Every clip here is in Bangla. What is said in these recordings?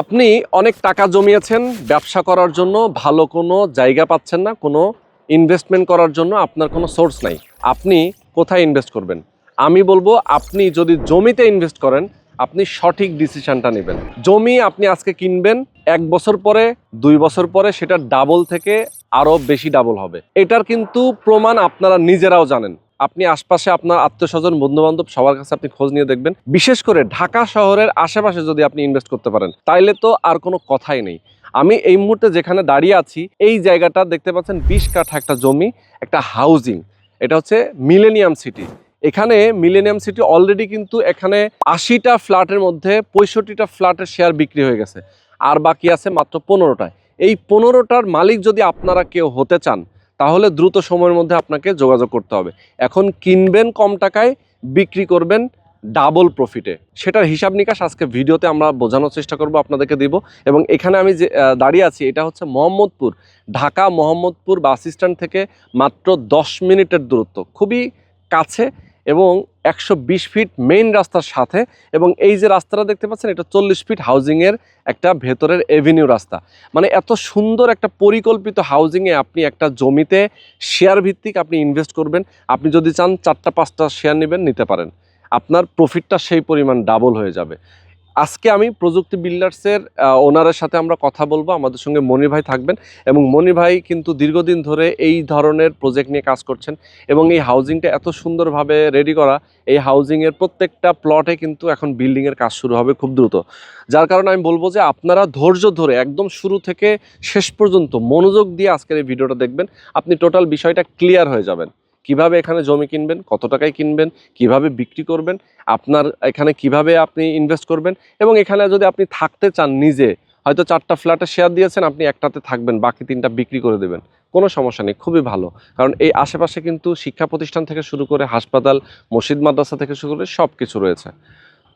আপনি অনেক টাকা জমিয়েছেন, ব্যবসা করার জন্য ভালো কোনো জায়গা পাচ্ছেন না, কোনো ইনভেস্টমেন্ট করার জন্য আপনার কোনো সোর্স নাই। আপনি কোথায় ইনভেস্ট করবেন? আমি বলব আপনি যদি জমিতে ইনভেস্ট করেন, আপনি সঠিক ডিসিশনটা নেবেন। জমি আপনি আজকে কিনবেন, এক বছর পরে, দুই বছর পরে সেটা ডাবল থেকে আরও বেশি ডাবল হবে। এটার কিন্তু প্রমাণ আপনারা নিজেরাও জানেন। আপনি আশপাশে আপনার আত্মীয় স্বজন বন্ধু বান্ধব সবার কাছে আপনি খোঁজ নিয়ে দেখবেন। বিশেষ করে ঢাকা শহরের আশেপাশে যদি আপনি ইনভেস্ট করতে পারেন, তাইলে তো আর কোনো কথাই নেই। আমি এই মুহূর্তে যেখানে দাঁড়িয়ে আছি, এই জায়গাটা দেখতে পাচ্ছেন বিশ কাঠা একটা জমি, একটা হাউজিং এটা হচ্ছে মিলেনিয়াম সিটি এখানে মিলেনিয়াম সিটি অলরেডি কিন্তু এখানে আশিটা ফ্ল্যাটের মধ্যে পঁয়ষট্টিটা ফ্ল্যাটের শেয়ার বিক্রি হয়ে গেছে। আর বাকি আছে মাত্র পনেরোটায়। এই পনেরোটার মালিক যদি আপনারা কেউ হতে চান তাহলে দ্রুত সময়ের মধ্যে আপনাকে যোগাযোগ করতে হবে। এখন কিনবেন কম টাকায়, বিক্রি করবেন ডাবল প্রফিটে সেটার হিসাব নিকাশ আজকে ভিডিওতে আমরা বোঝানোর চেষ্টা করব, আপনাদেরকে দিব। এবং এখানে আমি যে দাঁড়িয়ে আছি, এটা হচ্ছে মোহাম্মদপুর। ঢাকা মোহাম্মদপুর বাস স্ট্যান্ড থেকে মাত্র দশ মিনিটের দূরত্ব। খুবই কাছে এবং একশো বিশ ফিট মেইন রাস্তার সাথে এবং এই যে রাস্তাটা দেখতে পাচ্ছেন, এটা চল্লিশ ফিট হাউজিংয়ের একটা ভেতরের এভিনিউ রাস্তা। মানে এত সুন্দর একটা পরিকল্পিত হাউজিংয়ে আপনি একটা জমিতে শেয়ার ভিত্তিক আপনি ইনভেস্ট করবেন। আপনি যদি চান, চারটা, পাঁচটা শেয়ার নেবেন, নিতে পারেন। আপনার প্রফিটটা সেই পরিমাণ ডাবল হয়ে যাবে। আজকে আমি প্রযুক্তি বিল্ডার্সের ওনারের সাথে আমরা কথা বলব। আমাদের সঙ্গে মনির ভাই থাকবেন এবং মনির ভাই কিন্তু দীর্ঘদিন ধরে এই ধরনের প্রজেক্ট নিয়ে কাজ করছেন এবং এই হাউজিংটা এত সুন্দরভাবে রেডি করা, এই হাউজিংয়ের প্রত্যেকটা প্লটে কিন্তু এখন বিল্ডিংয়ের কাজ শুরু হবে খুব দ্রুত। যার কারণে আমি বলব যে আপনারা ধৈর্য ধরে একদম শুরু থেকে শেষ পর্যন্ত মনোযোগ দিয়ে আজকের এই ভিডিওটা দেখবেন। আপনি টোটাল বিষয়টা ক্লিয়ার হয়ে যাবেন। কীভাবে এখানে জমি কিনবেন, কত টাকায় কিনবেন, কীভাবে বিক্রি করবেন, আপনার এখানে কীভাবে আপনি ইনভেস্ট করবেন এবং এখানে যদি আপনি থাকতে চান নিজে, হয়তো চারটা ফ্ল্যাটে শেয়ার দিয়েছেন, আপনি একটাতে থাকবেন, বাকি তিনটা বিক্রি করে দেবেন। কোনো সমস্যা নেই, খুবই ভালো। কারণ এই আশেপাশে কিন্তু শিক্ষা প্রতিষ্ঠান থেকে শুরু করে হাসপাতাল, মসজিদ, মাদ্রাসা থেকে শুরু করে সব কিছু রয়েছে।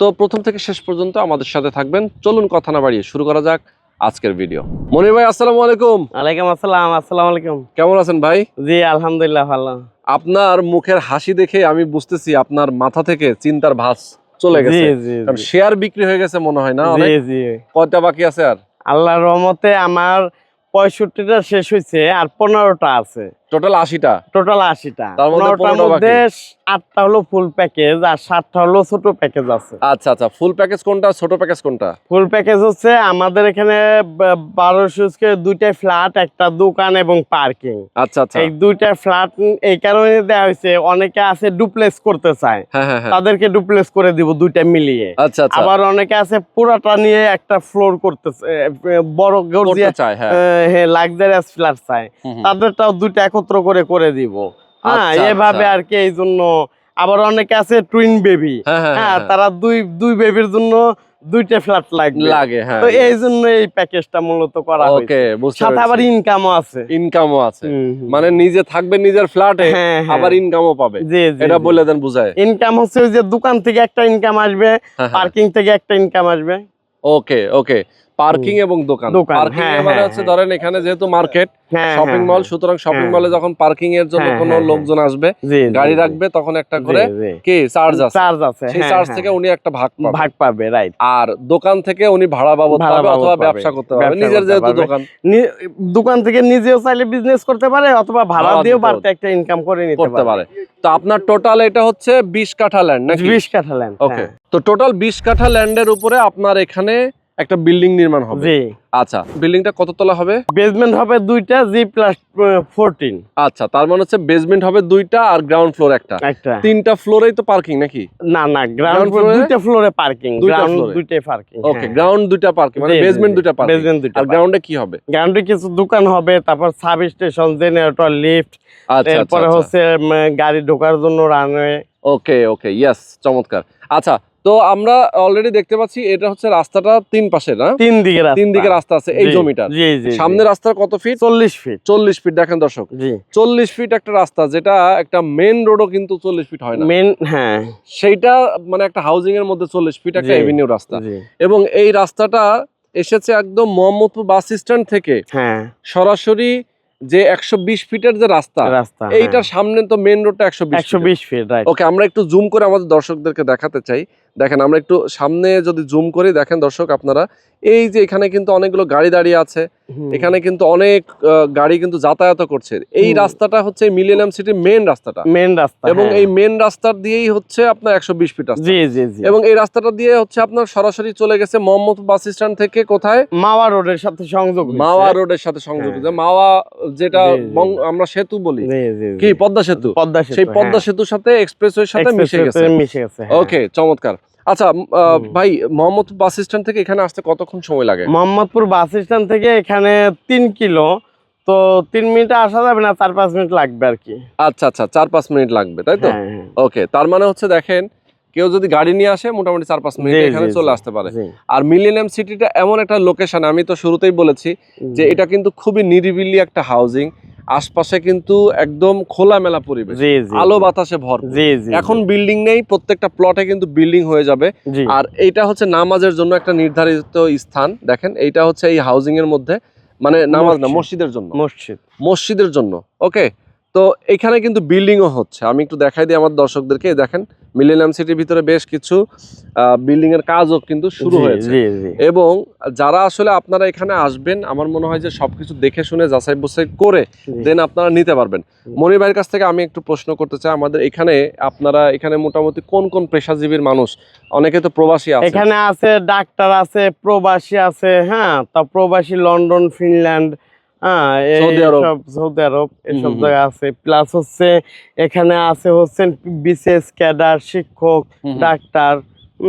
তো প্রথম থেকে শেষ পর্যন্ত আমাদের সাথে থাকবেন। চলুন কথা না বাড়িয়ে শুরু করা যাক। আজকের ভিডিও মনির ভাই আসসালামু আলাইকুম। ওয়ালাইকুম আসসালাম আসসালামু আলাইকুম। কেমন আছেন ভাই? জি আলহামদুলিল্লাহ ভালো। আপনার মুখের হাসি দেখে আমি বুঝতেছি আপনার মাথা থেকে চিন্তার ভাস চলে গেছে। জি কারণ জি। শেয়ার বিক্রি হয়ে গেছে মনে হয় না জি জি। কয়টা বাকি আছে আর? আল্লাহর রহমতে আমার পঁয়ষট্টিটা শেষ হয়েছে আর পনেরোটা আছে। টোটাল আশিটা? টোটাল আশিটা। তার মধ্যে পনেরোটার 15টা মধ্যে আটটা হলো ফুল প্যাকেজ আর সাতটা হলো ছোট প্যাকেজ আছে। আচ্ছা আচ্ছা। ফুল প্যাকেজ কোনটা? ছোট প্যাকেজ কোনটা? ফুল প্যাকেজ হচ্ছে আমাদের এখানে বারোশো দুইটা ফ্ল্যাট একটা দোকান এবং পার্কিং আচ্ছা আচ্ছা। এই দুইটা ফ্ল্যাট এই কারণে দেওয়া হয়েছে অনেকে আছে ডুপ্লেস করতে চায়। হ্যাঁ হ্যাঁ হ্যাঁ। তাদেরকে ডুপ্লেস করে দিব দুইটা মিলিয়ে। আচ্ছা আচ্ছা। আবার অনেকে আছে পুরাটা নিয়ে একটা ফ্লোর এ, বড় করতে গর্জিয়া চায় হ্যাঁ। লাক্সারিয়াস ফ্ল্যাট হুম। তাদেরটাও দুইটা একত্র করে করে দিব। হ্যাঁ আচ্ছা, এভাবে আচ্ছা। আর কি এই জন্য আবার অনেকে আছে টুইন বেবি হ্যাঁ হ্যাঁ হ্যাঁ হ্যাঁ। তারা দুই দুই বেবির জন্য দুইটা ফ্ল্যাট লাগবে। লাগে হ্যাঁ। তো এই জন্য এই প্যাকেজটা মূলত করা ওকে সাথে আবার ইনকামও আছে। ইনকামও আছে। মানে নিজে থাকবে নিজের ফ্ল্যাটে। আবার ইনকামও পাবে। এটা বলে দেন বুঝায়। ইনকাম হচ্ছে ওই যে দোকান থেকে একটা ইনকাম আসবে। পার্কিং থেকে একটা ইনকাম আসবে। ওকে ওকে পার্কিং এবং দোকান। পার্কিং হ্যাঁ, মানে হ্যাঁ, হচ্ছে হ্যাঁ। ধরেন এখানে যেহেতু মার্কেট শপিং মল। সুতরাং শপিং। মলে যখন পার্কিং এর জন্য কোনো লোকজন আসবে গাড়ি রাখবে তখন একটা করে। কি চার্জ আছে। চার্জ আছে সেই চার্জ। থেকে উনি একটা ভাগ পাবে। ভাগ পাবে রাইট আর দোকান থেকে উনি ভাড়া বাবদ পাবে অথবা ব্যবসা করতে পারবে নিজের যেহেতু দোকান। দোকান থেকে নিজেও চাইলে বিজনেস করতে পারে অথবা ভাড়া দিয়েও বাড়তে একটা ইনকাম করে নিতে করতে পারে। তো আপনার টোটাল এটা হচ্ছে বিশ কাঠা ল্যান্ড নাকি? বিশ ল্যান্ড ওকে তো টোটাল বিশ কাঠা ল্যান্ডের উপরে আপনার এখানে একটা বিল্ডিং নির্মাণ হবে। জি। আচ্ছা বিল্ডিংটা কত তলা হবে? বেসমেন্ট হবে দুইটা জি প্লাস ফোরটিন আচ্ছা তার মানে হচ্ছে বেসমেন্ট হবে দুইটা আর গ্রাউন্ড ফ্লোর একটা। তিনটা ফ্লোরেই তো পার্কিং নাকি? না না গ্রাউন্ড এ? দুইটা ফ্লোরে পার্কিং দুইটা গ্রাউন্ড দুইটাই পার্কিং ওকে গ্রাউন্ড দুইটা পার্কিং মানে বেসমেন্ট দুইটা পার্কিং বেসমেন্ট দুইটা আর গ্রাউন্ডে কি হবে? গ্রাউন্ডে কিছু দোকান হবে তারপর সাব স্টেশন জেনারেটর লিফট আচ্ছা এরপরে হচ্ছে গাড়ি ঢোকার জন্য রানওয়ে ওকে ওকে ইয়েস চমৎকার। আচ্ছা তো আমরা অলরেডি দেখতে পাচ্ছি এটা হচ্ছে রাস্তাটা তিন পাশে না? তিন দিকে রাস্তা। তিন দিকে রাস্তা আছে এই জি, জমিটার। জি জি সামনে রাস্তার কত ফিট চল্লিশ ফিট চল্লিশ ফিট দেখেন দর্শক। চল্লিশ ফিট একটা রাস্তা যেটা একটা মেন রোডও কিন্তু চল্লিশ ফিট হয় না। মেন হ্যাঁ। সেইটা মানে একটা হাউজিং এর মধ্যে চল্লিশ ফিট একটা এভিনিউ রাস্তা। এবং এই রাস্তাটা এসেছে একদম মোহাম্মদপুর বাস স্ট্যান্ড থেকে। হ্যাঁ। সরাসরি যে একশো বিশ ফিটের যে রাস্তা রাস্তা এইটার সামনে তো মেন রোডটা একশো বিশ ফিট ওকে আমরা একটু জুম করে আমাদের দর্শকদেরকে দেখাতে চাই। দেখেন আমরা একটু সামনে যদি জুম করি দেখেন দর্শক আপনারা এই যে এখানে কিন্তু অনেকগুলো গাড়ি দাঁড়িয়ে আছে এখানে কিন্তু অনেক গাড়ি কিন্তু যাতায়াত করছে। এই রাস্তাটা হচ্ছে মিলেনিয়াম সিটির মেন রাস্তাটা। মেন রাস্তা এবং হ্যাঁ। এই মেন রাস্তার দিয়েই হচ্ছে আপনার একশো বিশ ফিট জি জি জি। এবং এই রাস্তাটা দিয়ে হচ্ছে আপনার সরাসরি চলে গেছে মোহাম্মদ বাস স্ট্যান্ড থেকে কোথায়? মাওয়া রোডের সাথে সংযোগ মাওয়া রোডের সাথে সংযুক্ত হ্যাঁ। মাওয়া যেটা আমরা সেতু বলি। কি? পদ্মা সেতু। পদ্মা সেই পদ্মা হ্যাঁ। সেতুর সাথে এক্সপ্রেসওয়ের সাথে মিশে গেছে। মিশে গেছে। ওকে চমৎকার। আচ্ছা। ভাই মোহাম্মদ বাস স্ট্যান্ড থেকে এখানে আসতে কতক্ষণ সময় লাগে? মোহাম্মদপুর বাস স্ট্যান্ড থেকে এখানে তিন কিলো। তো তিন মিনিটে আসা যাবে না চার পাঁচ মিনিট লাগবে আর কি। আচ্ছা আচ্ছা চার পাঁচ মিনিট লাগবে তাই তো? হ্যাঁ, হ্যাঁ। ওকে তার মানে হচ্ছে দেখেন কেউ যদি গাড়ি নিয়ে আসে মোটামুটি চার পাঁচ মিনিট এখানে চলে আসতে পারে। আর মিলেনিয়াম সিটিটা এমন একটা লোকেশন আমি তো শুরুতেই বলেছি যে এটা কিন্তু খুবই নিরিবিলি একটা হাউজিং আশপাশে কিন্তু একদম খোলামেলা পরিবেশ। আলো বাতাসে ভর এখন বিল্ডিং নেই প্রত্যেকটা প্লটে কিন্তু বিল্ডিং হয়ে যাবে। আর এইটা হচ্ছে নামাজের জন্য একটা নির্ধারিত স্থান দেখেন। এইটা হচ্ছে এই হাউজিং এর মধ্যে। মানে নামাজ না মসজিদের জন্য। মসজিদ। মসজিদের জন্য ওকে তো এখানে কিন্তু বিল্ডিংও হচ্ছে। আমি একটু দেখাই দিই আমার দর্শকদেরকে দেখেন মিলেনিয়াম সিটির ভিতরে বেশ কিছু বিল্ডিং এর কাজও কিন্তু শুরু হয়েছে। এবং যারা আসলে আপনারা এখানে আসবেন আমার মনে হয় যে সবকিছু দেখে শুনে যাচাই বাছাই করে দেন আপনারা নিতে পারবেন। মনির ভাইয়ের কাছ থেকে আমি একটু প্রশ্ন করতে চাই আমাদের এখানে আপনারা এখানে মোটামুটি কোন কোন পেশাজীবীর মানুষ? অনেকে তো প্রবাসী আছে এখানে আছে ডাক্তার আছে প্রবাসী আছে হ্যাঁ তা প্রবাসী লন্ডন ফিনল্যান্ড সৌদি আরব। এসব। আছে। প্লাস হচ্ছে এখানে আছে হচ্ছেন বিশেষ ক্যাডার শিক্ষক হুম হুম। ডাক্তার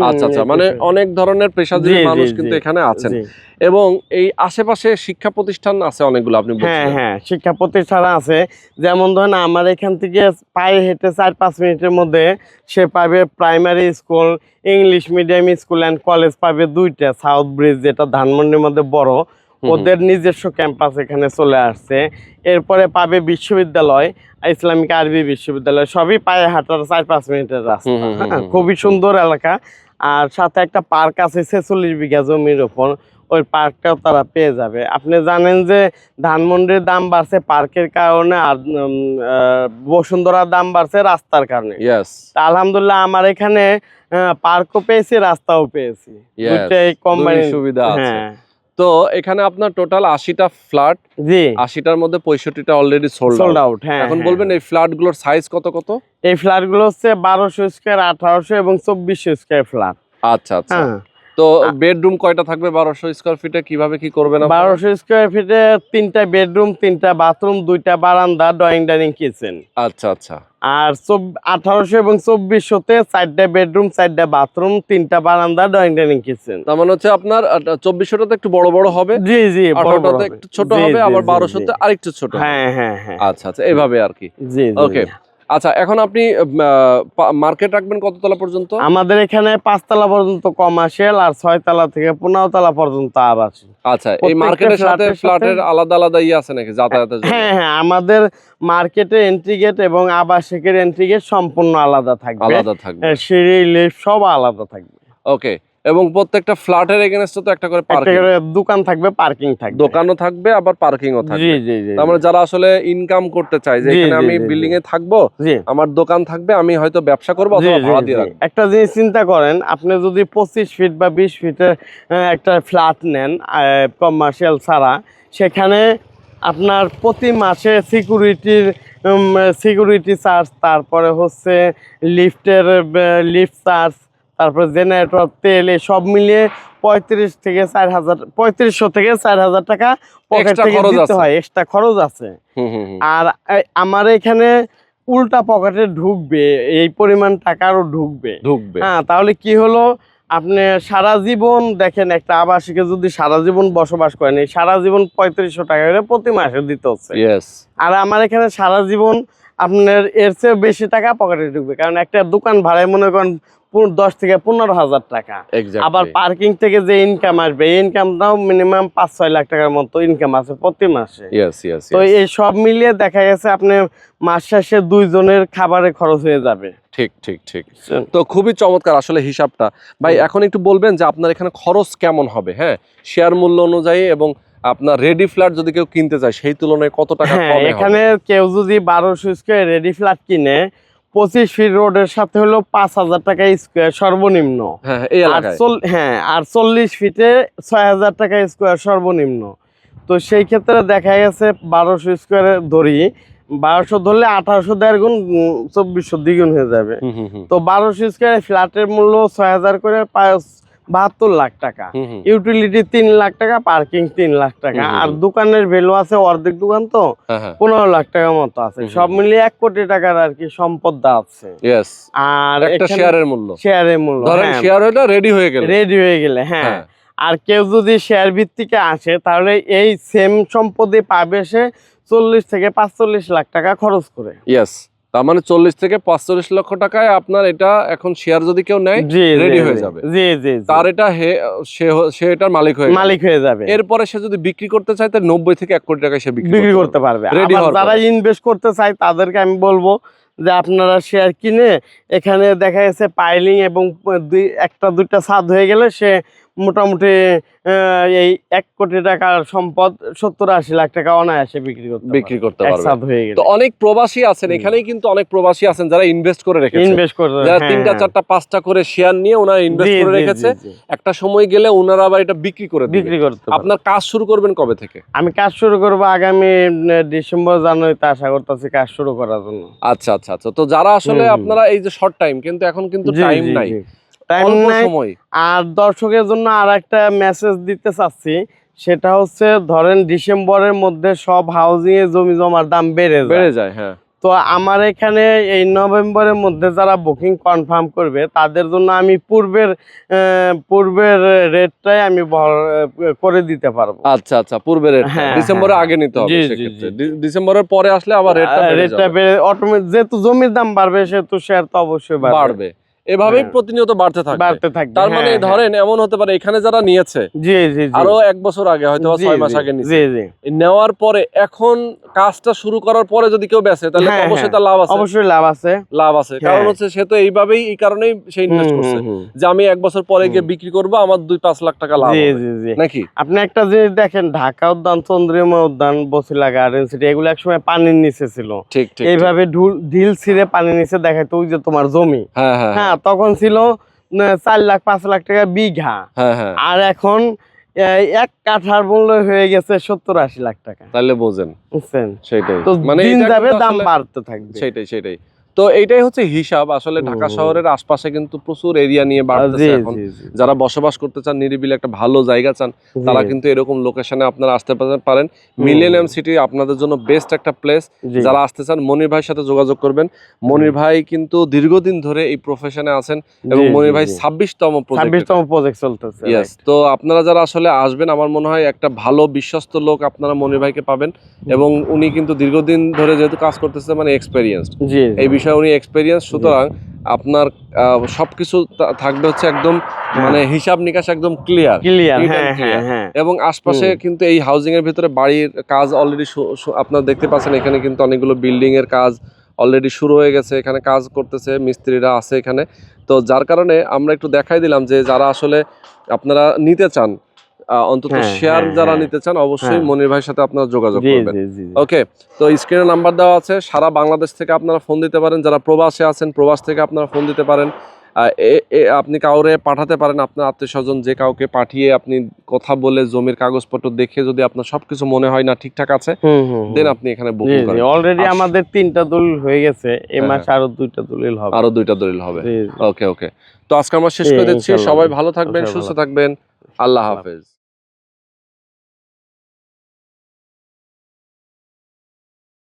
আচ্ছা আচ্ছা মানে অনেক ধরনের পেশাজীবী জি, জি, মানুষ কিন্তু এখানে আছেন। এবং এই আশেপাশে শিক্ষা প্রতিষ্ঠান আছে অনেকগুলো আপনি হ্যাঁ হ্যাঁ শিক্ষা প্রতিষ্ঠান আছে। যেমন ধরেন আমার এখান থেকে পায়ে হেঁটে চার পাঁচ মিনিটের মধ্যে সে পাবে primary school English medium school and college পাবে দুইটা সাউথ ব্রিজ যেটা ধানমন্ডির মধ্যে বড়। ওদের নিজস্ব ক্যাম্পাস এখানে চলে আসছে। এরপরে পাবে বিশ্ববিদ্যালয় ইসলামিক আরবি বিশ্ববিদ্যালয় সবই পায়ে হাঁটার চার পাঁচ মিনিটের রাস্তা। হ্যাঁ। খুবই সুন্দর এলাকা। আর সাথে একটা পার্ক আছে ছেচল্লিশ বিঘা জমির ওপর। ওই পার্কটাও তারা পেয়ে যাবে। আপনি জানেন যে ধানমন্ডির দাম বাড়ছে পার্কের কারণে আর বসুন্ধরার দাম বাড়ছে রাস্তার কারণে। আলহামদুলিল্লাহ আমার এখানে পার্কও পেয়েছি রাস্তাও পেয়েছি। Yes, দুইটাই কোম্পানি সুবিধা আছে। হ্যাঁ। তো এখানে আপনার টোটাল আশিটা ফ্ল্যাট জি। আশিটার মধ্যে পঁয়ষট্টিটা অলরেডি সোল্ড আউট হ্যাঁ এখন হ্যাঁ। বলবেন এই ফ্ল্যাটগুলোর সাইজ কত কত? এই ফ্ল্যাটগুলো হচ্ছে বারোশো স্কোয়ার আঠারোশো এবং চব্বিশশো স্কোয়ার ফ্ল্যাট আচ্ছা আচ্ছা। হ্যাঁ। তো বেডরুম কয়টা থাকবে? বারোশো স্কোয়ার ফিটে কীভাবে কি করবেন আপনারা? বারোশো স্কোয়ার ফিটে তিনটা বেডরুম তিনটা বাথরুম দুইটা বারান্দা ড্রয়িং ডাইনিং কিচেন আচ্ছা আচ্ছা। আর আঠারোশো এবং চব্বিশশোতে চারটা বেডরুম চারটা বাথরুম তিনটা বারান্দা ড্রয়িং ডাইনিং কিচেন তার মানে হচ্ছে আপনার চব্বিশশোটাতে একটু বড় বড় হবে? জি জি আঠারোটাতে একটু ছোট হবে আবার বারোশোতে আরেকটু ছোট হ্যাঁ হ্যাঁ হ্যাঁ। আচ্ছা আচ্ছা এভাবে আর কি। জি. জি। আচ্ছা এখন আপনি মার্কেট রাখবেন কততলা পর্যন্ত? আমাদের এখানে পাঁচতলা পর্যন্ত কমার্শিয়াল আর ছয়তলা থেকে পনেরো তলা পর্যন্ত আবাসিক আচ্ছা এই মার্কেটের সাথে ফ্ল্যাটের আলাদা আলাদা ইয়ে আছে নাকি যাতায়াতের হ্যাঁ হ্যাঁ আমাদের মার্কেটে এন্ট্রি গেট এবং আবাসিকের এন্ট্রি গেট সম্পূর্ণ আলাদা থাকবে। আলাদা থাকবে। হ্যাঁ, সিঁড়ি লিফট সব আলাদা থাকবে। ওকে এবং প্রত্যেকটা ফ্ল্যাটের এগেনস্টে তো একটা করে একটা পার্কিং করে দোকান থাকবে পার্কিং থাকবে। দোকানও থাকবে আবার পার্কিংও থাকবে। জি জি মানে যারা আসলে ইনকাম করতে চায় যে এখানে আমি বিল্ডিং এ থাকব জি। আমার দোকান থাকবে আমি হয়তো ব্যবসা করব জি, অথবা ভাড়া দিয়ে জি। রাখব। একটা জিনিস চিন্তা করেন আপনি যদি পঁচিশ ফিট বা বিশ ফিটের একটা ফ্ল্যাট নেন কমার্শিয়াল ছাড়া সেখানে আপনার প্রতি মাসে সিকিউরিটির সিকিউরিটি চার্জ তারপরে হচ্ছে লিফটের লিফট চার্জ তারপরে জেনারেটর তেল এই সব মিলিয়ে পঁয়ত্রিশ থেকে চার হাজার পঁয়ত্রিশশো থেকে চার হাজার টাকা পকেট থেকে দিতে হয় এক্সট্রা খরচ আছে। আর আমার এখানে উল্টা পকেটে ঢুকবে এই পরিমাণ টাকারও ঢুকবে। ঢুকবে। হ্যাঁ তাহলে কি হলো? আপনি সারা জীবন দেখেন একটা আবাসিকে যদি সারা জীবন বসবাস করেন এই সারা জীবন পঁয়ত্রিশশো টাকা করে প্রতি মাসে দিতে হচ্ছে। আর আমার এখানে সারা জীবন আপনার এর চেয়ে বেশি টাকা পকেটে ঢুকবে কারণ একটা দোকান ভাড়ায় মনে করেন দশ থেকে পনেরো হাজার টাকা। আবার পার্কিং থেকে যে ইনকাম আসবে এই ইনকামটাও মিনিমাম পাঁচ ছয় লাখ টাকার মতো ইনকাম আছে প্রতি মাসে। তো এই সব মিলিয়ে দেখা গেছে আপনি মাস শেষে দুইজনের খাবারের খরচ হয়ে যাবে। ঠিক ঠিক ঠিক। তো খুবই চমৎকার আসলে হিসাবটা। ভাই এখন একটু বলবেন যে আপনার এখানে খরচ কেমন হবে হ্যাঁ? শেয়ার মূল্য অনুযায়ী এবং আপনার রেডি ফ্ল্যাট যদি কেউ কিনতে চায় সেই তুলনায় কত টাকা হ্যাঁ এখানে কেউ যদি বারোশো স্কোয়ার রেডি ফ্ল্যাট কিনে পঁচিশ ফিট রোডের সাথে হলো পাঁচ হাজার টাকা স্কোয়ার সর্বনিম্ন। হ্যাঁ হ্যাঁ, আর চল্লিশ ফিটে ছয় হাজার টাকা স্কোয়ার সর্বনিম্ন। তো সেই ক্ষেত্রে দেখা গেছে বারোশো স্কোয়ারে ধরি বারোশো ধরলে আঠারোশো দেড় গুণ চব্বিশশো দ্বিগুণ হয়ে যাবে। তো বারোশো স্কোয়ারে ফ্ল্যাটের মূল্য ছয় হাজার করে পাঁচ বাহাত্তর লাখ টাকা। ইউটিলিটি তিন লাখ টাকা পার্কিং তিন লাখ টাকা। আর দোকানের ভ্যালু আছে অর্ধেক দোকান তো হ্যাঁ হ্যাঁ। পনেরো লাখ টাকার মতো আছে। সব মিলিয়ে এক কোটি টাকার আর কি সম্পদটা আছে। আর একটা শেয়ারের মূল্য। শেয়ারের মূল্য হ্যাঁ, শেয়ার রেডি হয়ে গেল। রেডি হয়ে গেলে হ্যাঁ। হ্যাঁ। আর কেউ যদি শেয়ার ভিত্তিকে আসে তাহলে এই সেম সম্পদে পাবে সে চল্লিশ থেকে পাঁচচল্লিশ লাখ টাকা খরচ করে। ইয়েস তার মানে চল্লিশ থেকে পাঁচচল্লিশ লক্ষ টাকায় আপনার এটা এখন শেয়ার যদি কেউ নেয় জি, হয়ে যাবে। জি জি। তার এটা সে এটার মালিক হয়ে মালিক হয়ে যাবে। এরপরে সে যদি বিক্রি করতে চায় তাহলে নব্বই থেকে এক কোটি টাকায় সে বিক্রি করতে পারবে। যারা ইনভেস্ট করতে চায় তাদেরকে আমি বলব যে আপনারা শেয়ার কিনে এখানে দেখা গেছে পাইলিং এবং দুই একটা দুইটা ছাদ হয়ে গেলে সে মোটামুটি এই এক কোটি টাকার সম্পদ সত্তর আশি লাখ টাকা অনায়াসে বিক্রি করতে বিক্রি করতে পারবে হয়ে অনেক প্রবাসী আছেন। এখানেই কিন্তু অনেক প্রবাসী আছেন যারা ইনভেস্ট করে রেখেছে ইনভেস্ট করতে যারা হ্যাঁ, তিনটা হ্যাঁ। চারটা পাঁচটা করে শেয়ার নিয়ে ওনারা ইনভেস্ট করে রেখেছে। একটা সময় গেলে ওনারা আবার এটা বিক্রি করে বিক্রি করতে। আপনার কাজ শুরু করবেন কবে থেকে আমি কাজ শুরু করব আগামী ডিসেম্বর জানুয়ারিতে আশা করতেছি কাজ শুরু করার জন্য আচ্ছা আচ্ছা আচ্ছা তো যারা আসলে। আপনারা এই যে শর্ট টাইম কিন্তু এখন কিন্তু টাইম নাই। টাইম নাই আর দর্শকের জন্য আর একটা মেসেজ দিতে চাচ্ছি সেটা হচ্ছে ধরেন ডিসেম্বরের মধ্যে সব হাউজিং এ জমি জমার দাম বেড়ে যায়। বেড়ে যায় হ্যাঁ। তো আমার এখানে এই নভেম্বরের মধ্যে যারা বুকিং কনফার্ম করবে তাদের জন্য আমি পূর্বের পূর্বের রেটটাই আমি করে দিতে পারব। আচ্ছা আচ্ছা পূর্বের রেট হ্যাঁ, ডিসেম্বরের হ্যাঁ, আগে নিতে হবে ডিসেম্বরের পরে আসলে আবার রেটটা বেড়ে রেটটা বেড়ে অটোমেটিক যেহেতু জমির দাম বাড়বে সেহেতু শেয়ার তো অবশ্যই বাড়বে। এভাবেই হ্যাঁ। প্রতিনিয়ত বাড়তে থাকবে। বাড়তে থাকবে তার মানে হ্যাঁ, হ্যাঁ। ধরেন এমন হতে পারে এখানে যারা নিয়েছে জি জি আরও এক বছর আগে হয়তো ছয় মাস আগে নিয়েছে জি জি। নেওয়ার পরে এখন কাজটা শুরু করার পরে যদি কেউ বেচে তাহলে অবশ্যই। তার লাভ আছে। অবশ্যই লাভ আছে। লাভ আছে। কারণ। হচ্ছে সে তো এইভাবেই এই কারণেই সে ইনভেস্ট করছে। যে আমি এক বছর পরে গিয়ে বিক্রি করব আমার দুই পাঁচ লাখ টাকা লাভ জি জি জি। নাকি? আপনি একটা জিনিস দেখেন ঢাকা উদ্যান চন্দ্রিমা উদ্যান বসিলা গার্ডেন সিটি এগুলো একসময় পানির নিচে ছিল। ঠিক ঠিক। এইভাবে ঢুল ছিঁড়ে পানির নিচে দেখাইতো ওই যে তোমার জমি। হ্যাঁ। হ্যাঁ তখন ছিল চার লাখ পাঁচ লাখ টাকা বিঘা। হ্যাঁ হ্যাঁ। আর এখন এক কাঠার মূল্য হয়ে গেছে সত্তর আশি লাখ টাকা। তাহলে বোঝেন। বুঝছেন? সেটাই। মানে দাম বাড়তে থাকবে। সেটাই সেটাই। তো এইটাই হচ্ছে হিসাব। আসলে ঢাকা শহরের আশপাশে কিন্তু প্রচুর এরিয়া নিয়ে বাড়তেছে এখন। যারা বসবাস করতে চান নিরিবিলি একটা ভালো জায়গা চান তারা কিন্তু এরকম লোকেশনে আপনারা আসতে পারেন- মিলেনিয়াম সিটি আপনাদের জন্য বেস্ট একটা প্লেস যারা আসতে চান মনির ভাইয়ের সাথে যোগাযোগ করবেন। মনির ভাই কিন্তু দীর্ঘদিন ধরে এই প্রফেশনে আছেন এবং মনির ভাই। ছাব্বিশতম প্রজেক্ট ছাব্বিশতম প্রজেক্ট চলতেছে ইয়েস তো আপনারা যারা আসলে আসবেন আমার মনে হয় একটা ভালো বিশ্বস্ত লোক আপনারা মনির ভাইকে পাবেন। এবং উনি কিন্তু দীর্ঘদিন ধরে যেহেতু কাজ করতেছে মানে এক্সপেরিয়েন্স জি। এই বিষয়ে উনি এক্সপেরিয়েন্স সুতরাং আপনার সবকিছু থাকবে হচ্ছে একদম মানে হিসাব নিকাশ একদম ক্লিয়ার হ্যাঁ. হ্যাঁ হ্যাঁ। এবং আশপাশে কিন্তু এই হাউজিং এর ভিতরে বাড়ির কাজ অলরেডি আপনার দেখতে পাচ্ছেন এখানে কিন্তু অনেকগুলো বিল্ডিং এর কাজ অলরেডি শুরু হয়ে গেছে এখানে কাজ করতেছে মিস্ত্রিরা আছে এখানে। তো যার কারণে আমরা একটু দেখাই দিলাম যে যারা আসলে আপনারা নিতে চান অন্তত হ্যাঁ, শেয়ার হ্যাঁ, যারা হ্যাঁ। নিতে চান অবশ্যই হ্যাঁ। মনির ভাইয়ের সাথে আপনারা যোগাযোগ করবেন। ওকে তো স্ক্রিনে নাম্বার দেওয়া আছে। সারা বাংলাদেশ থেকে আপনারা ফোন দিতে পারেন। যারা প্রবাসে আছেন প্রবাস থেকে আপনারা ফোন দিতে পারেন। আপনি কাউরে পাঠাতে পারেন আপনার আত্মীয় স্বজন যে কাউকে পাঠিয়ে আপনি কথা বলে জমির কাগজপত্র দেখে যদি আপনার সবকিছু মনে হয় না ঠিকঠাক আছে দেন আপনি এখানে বুকিং করেন। অলরেডি আমাদের তিনটা দলিল হয়ে গেছে। এই হ্যাঁ, মাসে আরও দুইটা দলিল হবে। আরও দুইটা দলিল হবে। ওকে ওকে তো আজকে আমরা শেষ করে দিচ্ছি। সবাই ভালো থাকবেন সুস্থ থাকবেন। আল্লাহ হাফেজ।